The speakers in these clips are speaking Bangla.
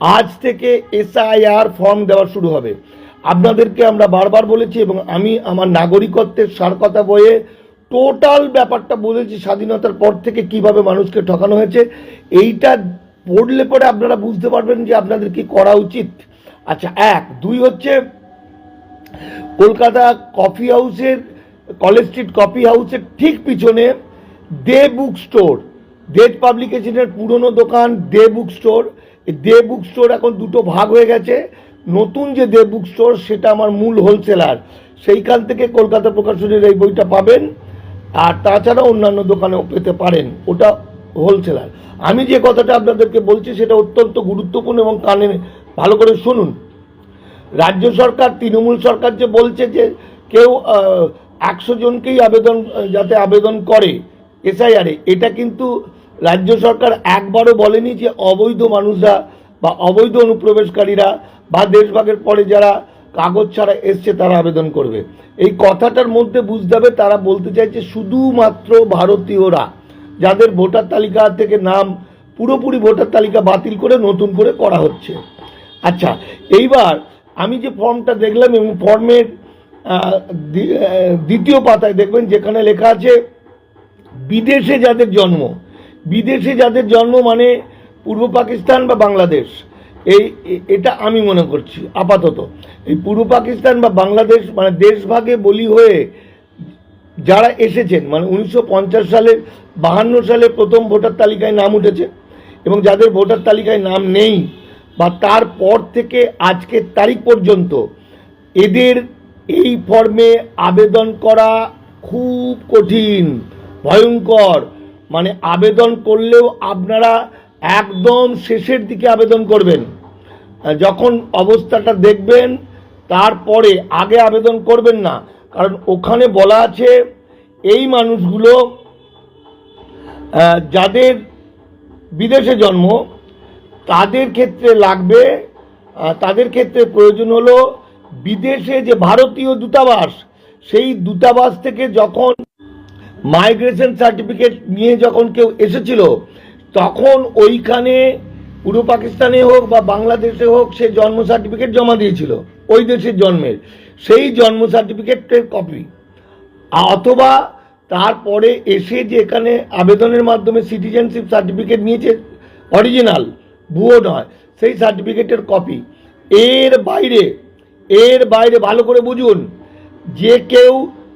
আজ থেকে এসআইআর ফর্ম দেওয়া শুরু হবে। আপনাদেরকে আমরা বারবার বলেছি এবং আমি আমার নাগরিকত্বের সার কথা বইয়ে টোটাল ব্যাপারটা বলেছি স্বাধীনতার পর থেকে কীভাবে মানুষকে ঠকানো হয়েছে। এইটা পড়লে পরে আপনারা বুঝতে পারবেন যে আপনাদের কি করা উচিত। আচ্ছা এক, দুই হচ্ছে কলকাতা কফি হাউসের কলেজ স্ট্রিট কফি হাউসের ঠিক পিছনে দে বুক স্টোর দেব পাবলিকেশনের পুরনো দোকান দে বুক স্টোর এই দে বুক স্টোর এখন দুটো ভাগ হয়ে গেছে। নতুন যে দে বুক স্টোর সেটা আমার মূল হোলসেলার সেইখান থেকে কলকাতা প্রকাশনীর এই বইটা পাবেন। আর তাছাড়া অন্যান্য দোকানেও পেতে পারেন। ওটা হোলসেলার আমি যে কথাটা আপনাদেরকে বলছি, সেটা অত্যন্ত গুরুত্বপূর্ণ এবং কানে ভালো করে শুনুন। রাজ্য সরকার, তৃণমূল সরকার যে বলছে যে কেউ একশো জনকেই আবেদন, যাতে আবেদন করে এসআইআরে এটা কিন্তু রাজ্য সরকার একবারও বলেনি যে অবৈধ মানুষরা বা অবৈধ অনুপ্রবেশকারীরা বা দেশভাগের পরে যারা কাগজ ছাড়া এসছে তারা আবেদন করবে। এই কথাটার মধ্যে বুঝতে হবে, তারা বলতে চাইছে শুধুমাত্র ভারতীয়রা, যাদের ভোটার তালিকা থেকে নাম পুরোপুরি ভোটার তালিকা বাতিল করে নতুন করে করা হচ্ছে। আচ্ছা এইবার আমি যে ফর্মটা দেখলাম এবং ফর্মের দ্বিতীয় পাতায় দেখবেন যেখানে লেখা আছে, বিদেশে যাদের জন্ম বিদেশে যাদের জন্ম মানে পূর্ব পাকিস্তান বা বাংলাদেশ, এই এটা আমি মনে করছি, আপাতত। এই পূর্ব পাকিস্তান বা বাংলাদেশ মানে দেশভাগে বলি হয়ে যারা এসেছেন মানে উনিশশো পঞ্চাশ সালের বাহান্ন সালে প্রথম ভোটার তালিকায় নাম উঠেছে এবং যাদের ভোটার তালিকায় নাম নেই বা তারপর থেকে আজকের তারিখ পর্যন্ত এদের এই ফর্মে আবেদন করা খুব কঠিন, ভয়ঙ্কর। মানে আবেদন করলেও আপনারা একদম শেষের দিকে আবেদন করবেন। যখন অবস্থাটা দেখবেন, তারপরে আগে আবেদন করবেন না। কারণ ওখানে বলা আছে, এই মানুষগুলো যাদের বিদেশে জন্ম, তাদের ক্ষেত্রে লাগবে তাদের ক্ষেত্রে প্রয়োজন হলো, বিদেশে যে ভারতীয় দূতাবাস, সেই দূতাবাস থেকে যখন মাইগ্রেশন সার্টিফিকেট নিয়ে যখন কেউ এসেছিল, তখন ওইখানে পূর্ব পাকিস্তানে হোক বা বাংলাদেশে হোক সে জন্ম সার্টিফিকেট জমা দিয়েছিল, ওই দেশের জন্মের। সেই জন্ম সার্টিফিকেটের কপি অথবা তারপরে এসে যে এখানে আবেদনের মাধ্যমে সিটিজেনশিপ সার্টিফিকেট নিয়েছে অরিজিনাল ভুয়ো নয়, সেই সার্টিফিকেটের কপি এর বাইরে এর বাইরে ভালো করে বুঝুন, যে কেউ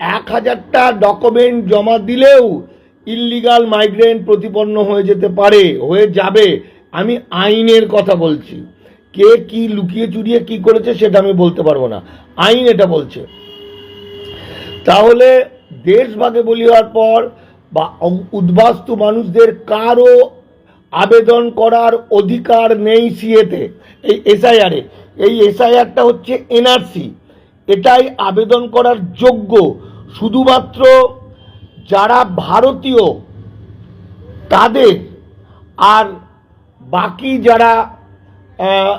এক হাজারটা ডকুমেন্ট জমা দিলেও ইল্লিগাল মাইগ্রেন্ট প্রতিপন্ন হয়ে যেতে পারে, হয়ে যাবে। আমি আইনের কথা বলছি। কে কি লুকিয়ে চুরিয়ে কি করেছে সেটা আমি বলতে পারব না। আইন এটা বলছে। তাহলে দেশভাগে বলি হওয়ার পর বা উদ্বাস্তু মানুষদের কারও আবেদন করার অধিকার নেই সিএতে, এই এসআইআরে। এই এসআইআরটা হচ্ছে এনআরসি। এটাই আবেদন করার যোগ্য। শুধুমাত্র যারা ভারতীয়, তাদের আর বাকি যারা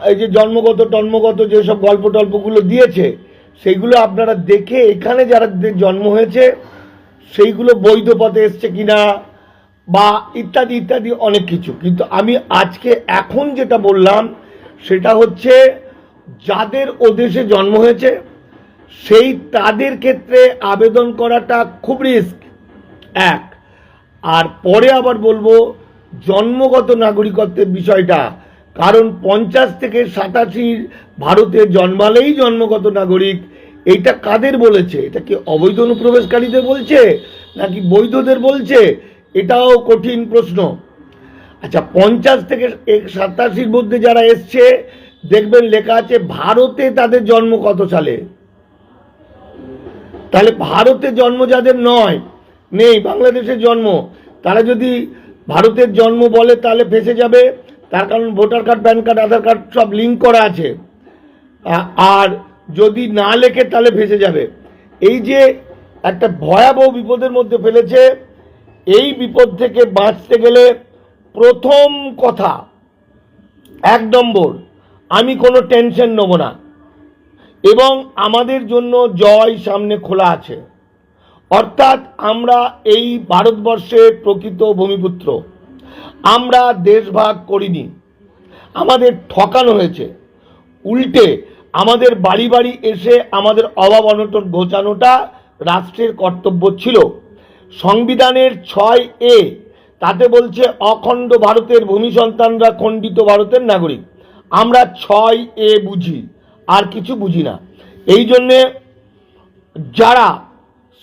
এই যে জন্মগত, টন্মগত যেসব গল্প টল্পগুলো দিয়েছে সেইগুলো আপনারা দেখে এখানে যারা জন্ম হয়েছে, সেইগুলো বৈধ পথে এসছে কিনা বা ইত্যাদি ইত্যাদি অনেক কিছু। কিন্তু আমি আজকে এখন যেটা বললাম, সেটা হচ্ছে যাদের ওদেশে জন্ম হয়েছে সেই তাদের ক্ষেত্রে আবেদন করাটা খুব রিস্ক এক, আর পরে আবার বলব, জন্মগত নাগরিকত্বের বিষয়টা। কারণ পঞ্চাশ থেকে সাতাশি ভারতে জন্মালেই জন্মগত নাগরিক। এইটা কাদের বলেছে? এটা কি অবৈধ অনুপ্রবেশকারীদের বলছে? নাকি বৈধদের বলছে? এটাও কঠিন প্রশ্ন। আচ্ছা পঞ্চাশ থেকে এক সাতাশির মধ্যে যারা এসছে, দেখবেন লেখা আছে, ভারতে তাদের জন্ম কত সালে? তাহলে ভারতে জন্ম যাদের নয়, নেই বাংলাদেশের জন্ম, তারা যদি ভারতের জন্ম বলে তাহলে ফেসে যাবে। তার কারণ voter card, PAN card, Aadhaar card সব লিঙ্ক করা আছে। আর যদি না লেখে তাহলে ফেসে যাবে। এই যে একটা ভয়াবহ বিপদের মধ্যে ফেলেছে, এই বিপদ থেকে বাঁচতে গেলে প্রথম কথা, এক নম্বর, আমি কোনো টেনশন নেব না। এবং আমাদের জন্য জয় সামনে খোলা আছে। অর্থাৎ আমরা এই ভারতবর্ষের প্রকৃত ভূমিপুত্র। আমরা দেশভাগ করিনি। আমাদের ঠকানো হয়েছে। উল্টে আমাদের বাড়ি বাড়ি এসে আমাদের অভাব অনটন ঘোচানোটা রাষ্ট্রের কর্তব্য ছিল। সংবিধানের ছয় এ তাতে বলছে অখণ্ড ভারতের ভূমি সন্তানরা খণ্ডিত ভারতের নাগরিক। আমরা ছয় এ বুঝি। আর কিছু বুঝি না। এই জন্যে যারা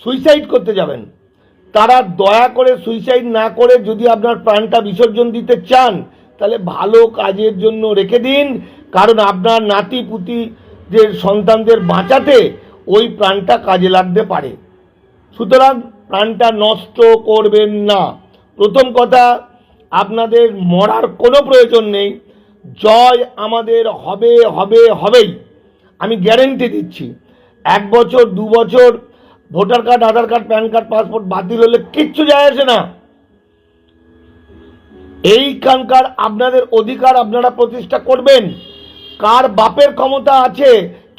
সুইসাইড করতে যাবেন, তারা দয়া করে সুইসাইড না করে যদি আপনার প্রাণটা বিসর্জন দিতে চান, তাহলে ভালো কাজের জন্য রেখে দিন। কারণ আপনার নাতি পুতি যে সন্তানদের বাঁচাতে ওই প্রাণটা কাজে লাগতে পারে। সুতরাং প্রাণটা নষ্ট করবেন না। প্রথম কথা, আপনাদের মরার কোনো প্রয়োজন নেই। জয় আমাদের হবে হবে, হবেই। আমি গ্যারেন্টি দিচ্ছি। এক বছর, দু বছর, voter card, Aadhaar card, PAN card, passport বাতিল হলে কিচ্ছু যায় আসে না। এইখানকার আপনাদের অধিকার আপনারা প্রতিষ্ঠা করবেন। কার বাপের ক্ষমতা আছে,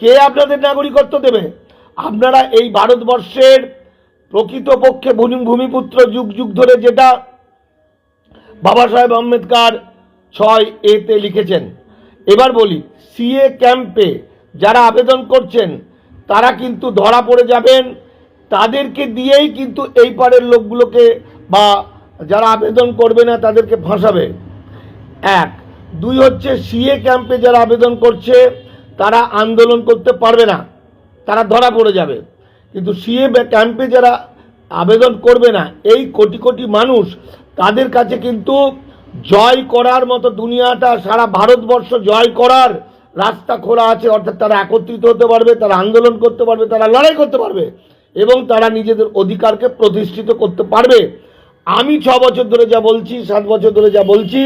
কে আপনাদের নাগরিকত্ব দেবে? আপনারা এই ভারতবর্ষের প্রকৃতপক্ষে ভূমিপুত্র যুগ যুগ ধরে যেটা বাবা সাহেব আম্বেদকর ছয় এতে লিখেছেন। এবার বলি, সিএ ক্যাম্পে যারা আবেদন করছেন, তারা কিন্তু ধরা পড়ে যাবেন। তাদেরকে দিয়েই কিন্তু এই পারের লোকগুলোকে বা যারা আবেদন করবে না, তাদেরকে ফাঁসাবে। এক। দুই হচ্ছে, সিএ ক্যাম্পে যারা আবেদন করছে, তারা আন্দোলন করতে পারবে না। তারা ধরা পড়ে যাবে। কিন্তু সিএ ক্যাম্পে যারা আবেদন করবে না, এই কোটি কোটি মানুষ, তাদের কাছে কিন্তু জয় করার মতো দুনিয়াটা সারা ভারতবর্ষ জয় করার রাস্তা খোলা আছে, অর্থাৎ তারা একত্রিত হতে পারবে, তারা আন্দোলন করতে পারবে, তারা লড়াই করতে পারবে, এবং তারা নিজেদের অধিকারকে প্রতিষ্ঠিত করতে পারবে। আমি ছ বছর ধরে যা বলছি, সাত বছর ধরে যা বলছি,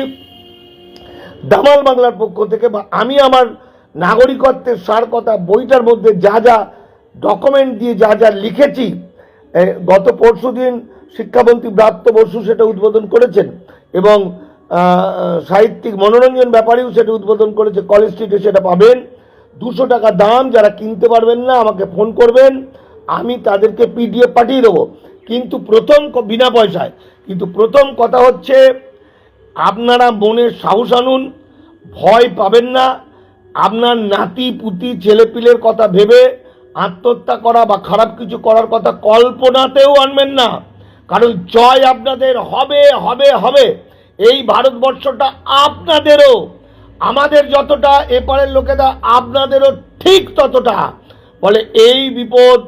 দামাল বাংলার পক্ষ থেকে বা আমি আমার নাগরিকত্বের সার কথা বইটার মধ্যে যা যা ডকুমেন্ট দিয়ে যা যা লিখেছি গত পরশু দিন শিক্ষামন্ত্রী ব্রাত্য বসু সেটা উদ্বোধন করেছেন, এবং সাহিত্যিক মনোরঞ্জন ব্যাপারেও সেটা উদ্বোধন করেছে কলেজ স্ট্রিটে, সেটা পাবেন। দুশো টাকা দাম, যারা কিনতে পারবেন না, আমাকে ফোন করবেন। আমি তাদেরকে পিডিএফ পাঠিয়ে দেবো। কিন্তু প্রথম বিনা পয়সায়। কিন্তু প্রথম কথা হচ্ছে, আপনারা মনে সাহস আনুন, ভয় পাবেন না। আপনার নাতি, পুতি, ছেলেপিলের কথা ভেবে আত্মহত্যা করা বা খারাপ কিছু করার কথা কল্পনাতেও আনবেন না। কারণ জয় আপনাদের হবে হবে হবে। এই ভারতবর্ষটা আপনাদেরও, আমাদের যতটা, এপারের লোকেরা আপনাদেরও ঠিক ততটা। বলে এই বিপদ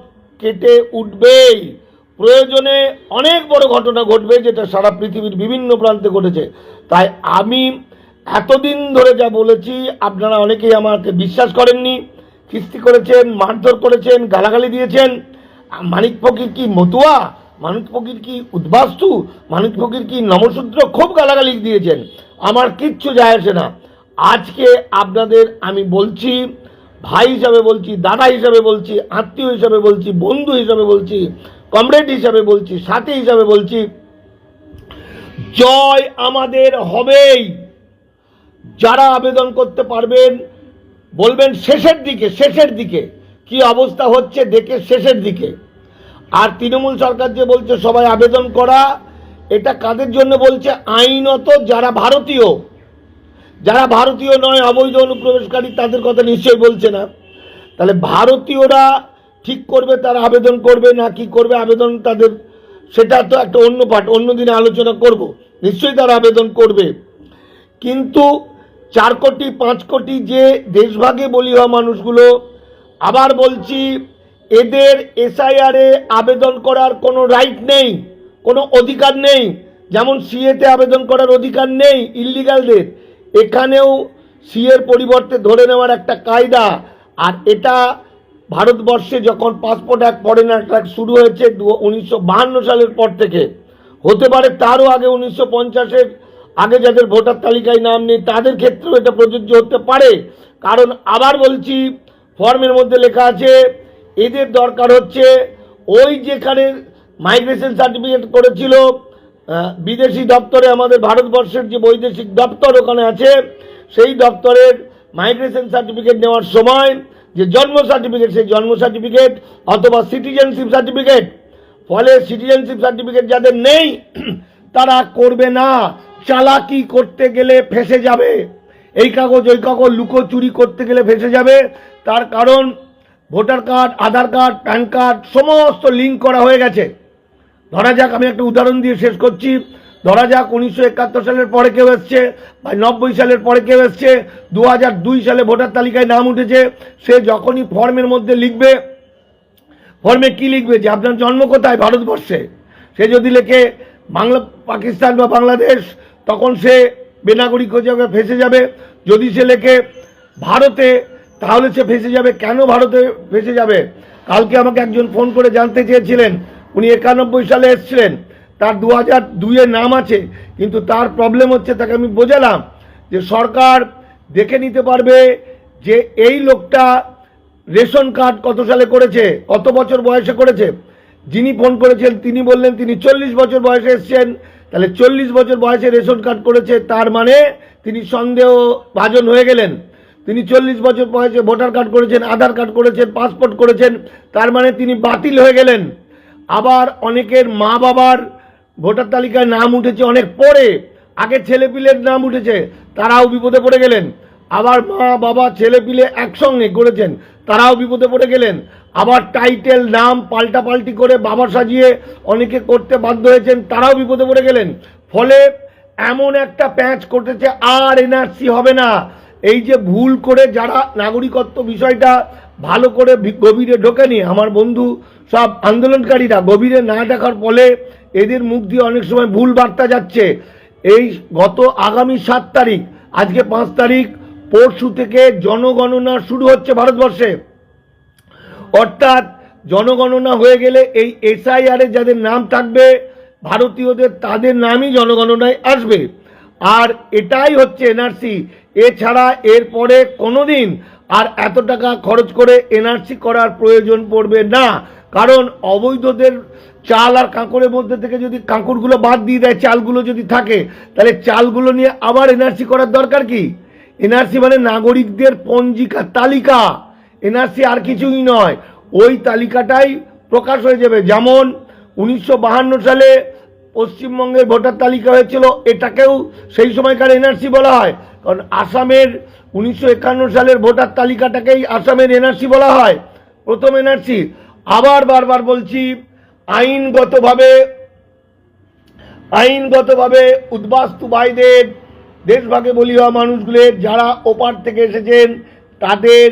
কেটে উঠবেই। প্রয়োজনে অনেক বড় ঘটনা ঘটবে যেটা সারা পৃথিবীর বিভিন্ন প্রান্তে ঘটেছে। তাই আমি এতদিন ধরে যা বলেছি, আপনারা অনেকেই আমাকে বিশ্বাস করেননি। কিস্তি করেছেন, মারধর করেছেন, গালাগালি দিয়েছেন। মানিক ফকির কি মতুয়া? মানিক ফকির কি উদ্বাস্তু? মানিক ফকির কি নমশূদ্র খুব গালাগালি দিয়েছেন। আমার কিচ্ছু যায় আসে না। আজকে আপনাদের আমি বলছি, ভাই হিসাবে বলছি, দাদা হিসাবে বলছি, আত্মীয় হিসাবে বলছি, বন্ধু হিসাবে বলছি কমরেড হিসাবে বলছি, সাথী হিসাবে বলছি, জয় আমাদের হবেই। যারা আবেদন করতে পারবেন, বলবেন শেষের দিকে শেষের দিকে। কি অবস্থা হচ্ছে, দেখে শেষের দিকে। আর তৃণমূল সরকার যে বলছে সবাই আবেদন করা, এটা কাদের জন্য বলছে? আইনত যারা ভারতীয় যারা ভারতীয় নয়, অবৈধ অনুপ্রবেশকারী, তাদের কথা নিশ্চয়ই বলছে না। তাহলে ভারতীয়রা ঠিক করবে, তারা আবেদন করবে, না কি করবে আবেদন তাদের, সেটা তো একটা অন্য পাঠ, অন্য দিনে আলোচনা করব। নিশ্চয়ই তারা আবেদন করবে। কিন্তু চার কোটি, পাঁচ কোটি যে দেশভাগে বলি হওয়া মানুষগুলো, আবার বলছি এদের এসআইআরে আবেদন করার কোনো রাইট নেই, কোনো অধিকার নেই। যেমন সিএতে আবেদন করার অধিকার নেই ইল্লিগালদের এখানেও সিএর পরিবর্তে ধরে নেওয়ার একটা কায়দা। আর এটা ভারতবর্ষে যখন পাসপোর্ট অ্যাক্ট ফরেন অ্যাক্ট শুরু হয়েছে উনিশশো সালের পর থেকে, হতে পারে তারও আগে উনিশশো পঞ্চাশের, আগে যাদের ভোটার তালিকায় নাম নেই, তাদের ক্ষেত্রেও এটা প্রযোজ্য হতে পারে। কারণ আবার বলছি ফর্মের মধ্যে লেখা আছে এদের দরকার হচ্ছে ওই যেখানে মাইগ্রেশন সার্টিফিকেট করেছিল বিদেশি দপ্তরে আমাদের ভারতবর্ষের যে বৈদেশিক দপ্তর ওখানে আছে, সেই দপ্তরের মাইগ্রেশন সার্টিফিকেট নেওয়ার সময় যে জন্ম সার্টিফিকেট সেই জন্ম সার্টিফিকেট অথবা সিটিজেনশিপ সার্টিফিকেট ফলে সিটিজেনশিপ সার্টিফিকেট যাদের নেই, তারা করবে না। চালাকি করতে গেলে ফেসে যাবে। এই কাগজ, ওই কাগজ লুকোচুরি করতে গেলে ফেসে যাবে। তার কারণ voter card, Aadhaar card, PAN card, সমস্ত লিঙ্ক করা হয়ে গেছে। ধরা যাক, আমি একটা উদাহরণ দিয়ে শেষ করছি। ধরা যাক, উনিশশো একাত্তর সালের পরে কেউ এসছে বা নব্বই সালের পরে কেউ এসছে দু হাজার দুই সালে ভোটার তালিকায় নাম উঠেছে, সে যখনই ফর্মের মধ্যে লিখবে, ফর্মে কি লিখবে? যে আপনার জন্ম কোথায়? ভারতবর্ষে। সে যদি লেখে, বাংলা, পাকিস্তান বা বাংলাদেশ, তখন সে বেনাগরিক হয়ে যাবে, ফেসে যাবে। যদি সে লেখে, ভারতে তাহলে সে ফেসে যাবে। কেন ভারতে ফেসে যাবে? কালকে আমাকে একজন ফোন করে জানতে চেয়েছিলেন। উনি একানব্বই সালে এসেছিলেন। তার দু হাজার দুইয়ের নাম আছে, কিন্তু তার প্রবলেম হচ্ছে, তাকে আমি বোঝালাম যে সরকার দেখে নিতে পারবে যে এই লোকটা রেশন কার্ড কত সালে করেছে, কত বছর বয়সে করেছে। যিনি ফোন করেছেন, তিনি বললেন, তিনি চল্লিশ বছর বয়সে এসছেন। তাহলে চল্লিশ বছর বয়সে রেশন কার্ড করেছে, তার মানে তিনি সন্দেহ ভাজন হয়ে গেলেন। তিনি চল্লিশ বছর বয়সে ভোটার কার্ড করেছেন, আধার কার্ড করেছেন, পাসপোর্ট করেছেন, তার মানে তিনি বাতিল হয়ে গেলেন। আবার অনেকের মা বাবার ভোটার তালিকায় নাম উঠেছে অনেক পরে, আগে ছেলেপিলের নাম উঠেছে, তারাও বিপদে পড়ে গেলেন। আবার মা বাবা ছেলেপিলে একসঙ্গে করেছেন, তারাও বিপদে পড়ে গেলেন। আবার টাইটেল, নাম পাল্টাপাল্টি করে বাবা সাজিয়ে অনেকে করতে বাধ্য হয়েছেন, তারাও বিপদে পড়ে গেলেন। ফলে এমন একটা প্যাচ করতেছে, আর এনআরসি হবে না। এই যে ভুল করে যারা নাগরিকত্ব বিষয়টা ভালো করে গভীরে ঢোকেনি, আমার বন্ধু সব আন্দোলনকারীরা গভীরে না দেখার ফলে এদের মুখ দিয়ে অনেক সময় ভুল বার্তা যাচ্ছে। এই গত আগামী সাত তারিখ, আজকে পাঁচ তারিখ, পরশু থেকে জনগণনা শুরু হচ্ছে ভারতবর্ষে। অর্থাৎ জনগণনা হয়ে গেলে এই এসআইআর যাদের নাম থাকবে, ভারতীয়দের তাদের নামই জনগণনায় আসবে। আর এটাই হচ্ছে এনআরসি এছাড়া এরপরে কোনোদিন আর এত টাকা খরচ করে এনআরসি করার প্রয়োজন পড়বে না। কারণ অবৈধদের চাল আর কাঁকড়ের মধ্যে থেকে যদি কাঁকড়গুলো বাদ দিয়ে দেয়, চালগুলো যদি থাকে, তাহলে চালগুলো নিয়ে আবার এনআরসি করার দরকার কি? এনআরসি মানে নাগরিকদের পঞ্জিকা, তালিকা। এনআরসি আর কিছুই নয়। ওই তালিকাটাই প্রকাশ হয়ে যাবে। যেমন উনিশশো সালে পশ্চিমবঙ্গের ভোটার তালিকা হয়েছিল, এটাকেও সেই সময়কার এনআরসি বলা হয়। কারণ আসামের উনিশশো একান্ন সালের ভোটার তালিকাটাকেই আসামের এনআরসি বলা হয়, প্রথম এনআরসি। আবার বারবার বলছি, আইনগতভাবে আইনগতভাবে উদ্বাস্তু ভাইদের দেশভাগে বলি হওয়া মানুষগুলোর যারা ওপার থেকে এসেছেন, তাদের